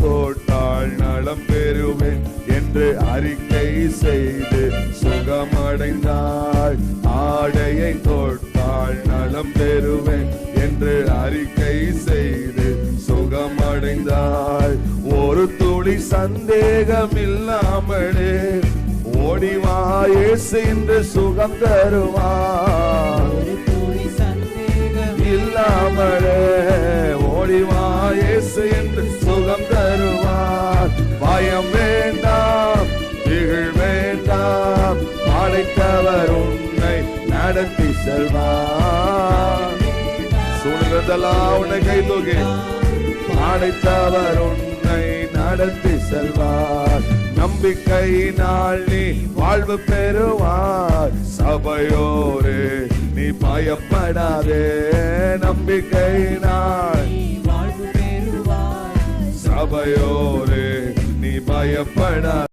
போட்டால் நலம் பெறுவேன் என்று அறிக்கை செய்து சுகமடைந்தாள் ஆடையை தொட்டால் நலம் பெறுவேன் என்று அறிக்கை செய்து சுகமடைந்தாள் ஒரு துளி சந்தேகம் இல்லாமலே ஓடிவாயே சென்று சுகம் தருவார். இல்லாமலே நடத்தி செல்வார் சூழ்நிலதெல்லாம் உன்னை கை தூக்கி படைத்தவர் உன்னை நடத்தி செல்வார். நம்பிக்கை நாள் நீ வாழ்வு பெறுவார். சபையோரே நீ பயப்படாதே. நம்பிக்கை நாள் நீ வாழ்வு பெறுவாய். சபையோரே நீ பயப்படாதே